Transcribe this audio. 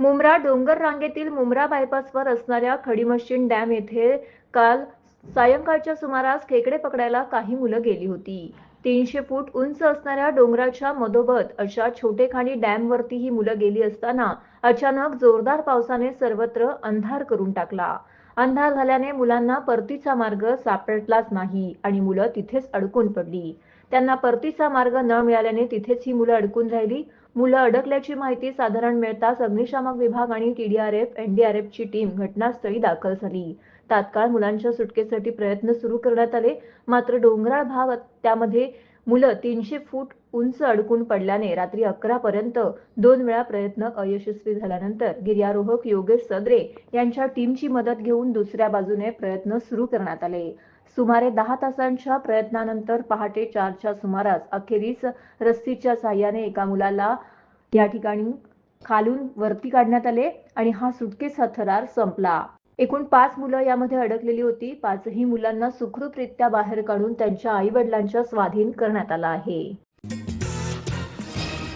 मुंब्रा डोंगर रांगेतील मुंब्रा बायपासवर असणाऱ्या खडीमशीन डॅम येथे काल सायंकाळच्या सुमारास खेकडे पकडायला काही मुलं गेली होती. तीनशे फूट उंच असणाऱ्या डोंगराच्या मधोमध अशा छोटेखानी डॅमवरती ही मुलं गेली असताना अचानक जोरदार पावसाने सर्वत्र अंधार करून टाकला. अंधार झाल्याने मुलांना परतीचा मार्ग सापडलाच नाही आणि मुलं तिथेच अडकून पडली. त्यांना परतीचा मार्ग न मिळाल्याने तिथेच ही मुलं अडकून राहिली. मुलं अडकल्याची माहिती साधारण मिळताच अग्निशामक विभाग आणि टीडीआरएफ एनडीआरएफची टीम घटनास्थळी दाखल झाली. तात्काळ मुलांच्या सुटकेसाठी प्रयत्न सुरू करण्यात आले. मात्र डोंगराळ भाग त्यामध्ये मुलं तीनशे फूट उंच अडकून पडल्याने रात्री अकरा पर्यंत दोन वेळा प्रयत्न अयशस्वी झाल्यानंतर गिर्यारोहक योगेश सदरे यांच्या टीमची मदत घेऊन दुसऱ्या बाजूने प्रयत्न सुरू करण्यात आले. सुमारे दहा तासांच्या प्रयत्नानंतर पहाटे चारच्या सुमारास अखेरीस रस्सीच्या साह्याने एका मुलाला या ठिकाणी खालून वरती काढण्यात आले आणि हा सुटकेचा थरार संपला. एकूण पाच मुलं यामध्ये अडकलेली होती. पाचही मुलांना सुखरूपरित्या बाहेर काढून त्यांच्या आई वडिलांच्या स्वाधीन करण्यात आला आहे.